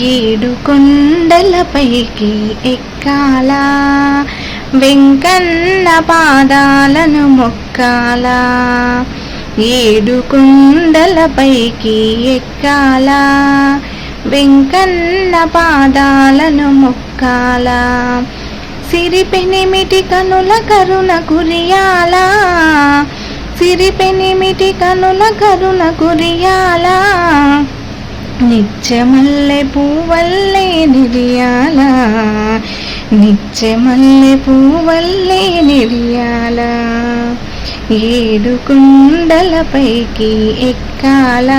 ఏడు కొండలపైకి ఎక్కాలా వెంకన్న పాదాలను మొక్కాలా. ఏడు కొండలపైకి ఎక్కాలా వెంకన్న పాదాలను మొక్కాలా. సిరిపెనిమిటి కనుల కరుణ కురియాలా సిరిపెనిమిటి కనుల కరుణ కురియాలా. నిత్యమల్లె పూవల్లే నిరియాల నిత్యమల్లె పూవల్లే నిరియాల ఏడు కుండలపైకి ఎక్కాల?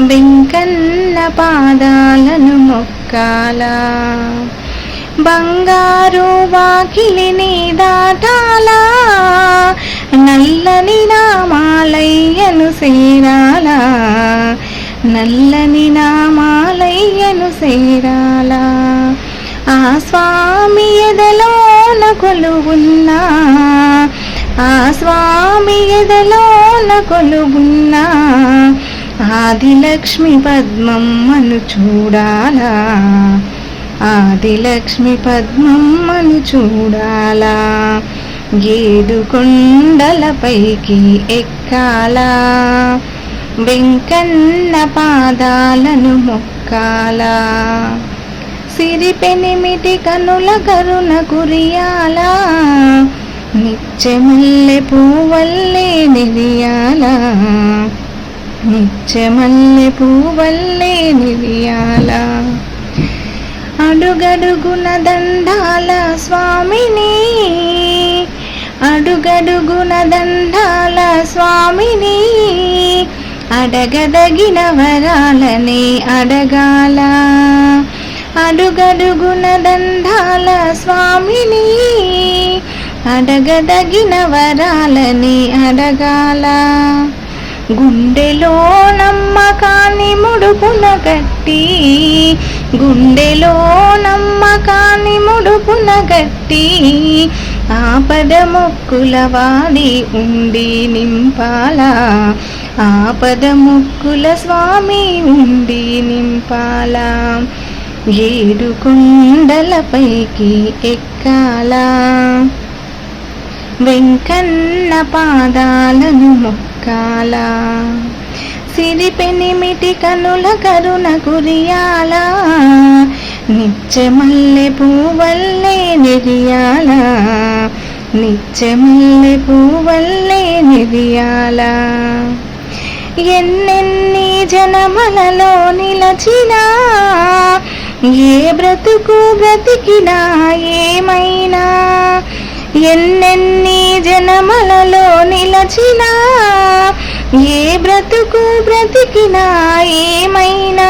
వెంకన్న పాదాలను మొక్కాల? బంగారు వాకిలిని దాటాలా నల్లని నామాలయ్యను సేరాలా? నల్లని నామాలయ్యను సేరాలా. ఆ స్వామి ఎదలోన కొలువున్నా. ఆ స్వామి ఎదలోన కొలువున్నా. ఆదిలక్ష్మి పద్మమ్మను చూడాలా. ఆదిలక్ష్మి పద్మమ్మను చూడాలా. ఏడు కొండలపైకి ఎక్కాలా. వెంకన్న పాదాలను మొక్కాల. సిరిపెనిమిటి కనుల కరుణ కురియాల. నిత్యమల్లె పూవల్లే నిరియాలా నిత్యమల్లె పూవల్లే నిరియాల అడుగడుగున దండాల స్వామిని. అడుగడుగున దండాల స్వామిని. అడగదగిన వరాలని అడగాల. అడుగడుగున దంధాల స్వామిని. అడగదగిన వరాలని అడగాల. గుండెలో నమ్మకాన్ని ముడుపున గట్టి గుండెలో నమ్మకాన్ని ముడుపున గట్టి ఆపద మొక్కుల వాడి ఉండి నింపాలా. ఆపదముక్కుల స్వామి ఉండి నింపాల. ఏడు కొండలపైకి ఎక్కాల. వెంకన్న పాదాలను మొక్కాల. సిరిపెనిమిటి కనుల కరుణ కురియాల. నిత్యమల్లె పూవల్లే నిరియాల నిత్యమల్లె పూవల్లే నిరియాల ఎన్నెన్ని జనమలలో నిలచినా ఏ బ్రతుకు బ్రతికినా ఏమైనా ఎన్నెన్ని జనమలలో నిలచినా ఏ బ్రతుకు బ్రతికినా ఏమైనా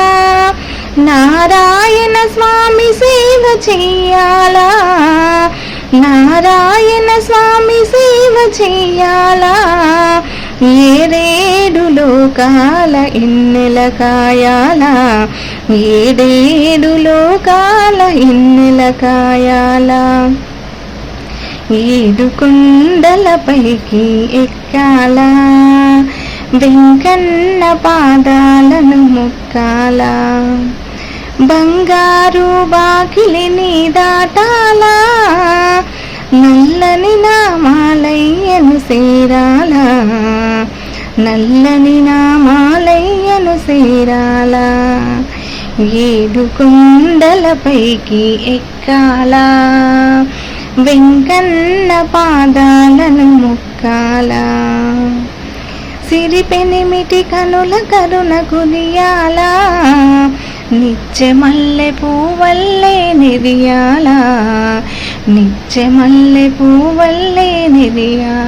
నారాయణ స్వామి సేవ చెయ్యాలా నారాయణ స్వామి సేవ చెయ్యాలా ఏరే లోకాల ఇన్నెల కాయాల ఏడేడు లోకాల ఇన్నెల కాయాల. ఏడు కొండలపైకి ఎక్కాల వెంకన్న పాదాలను మొక్కాలా. బంగారు బాకిలిని దాటాలా నల్లని నామాలయ్యను సేరాలా. నల్లని నామాలయ్యను సేరాలా. ఏడు కొండలపైకి ఎక్కాలా. వెంకన్న పాదాలను మొక్కాలా. సిరిపెనిమిటి కనుల కరుణ కుదియాలా నిత్యమల్లె పూవల్లే నిరియాలా నిత్యమల్లె పూవల్లే నిరియాలా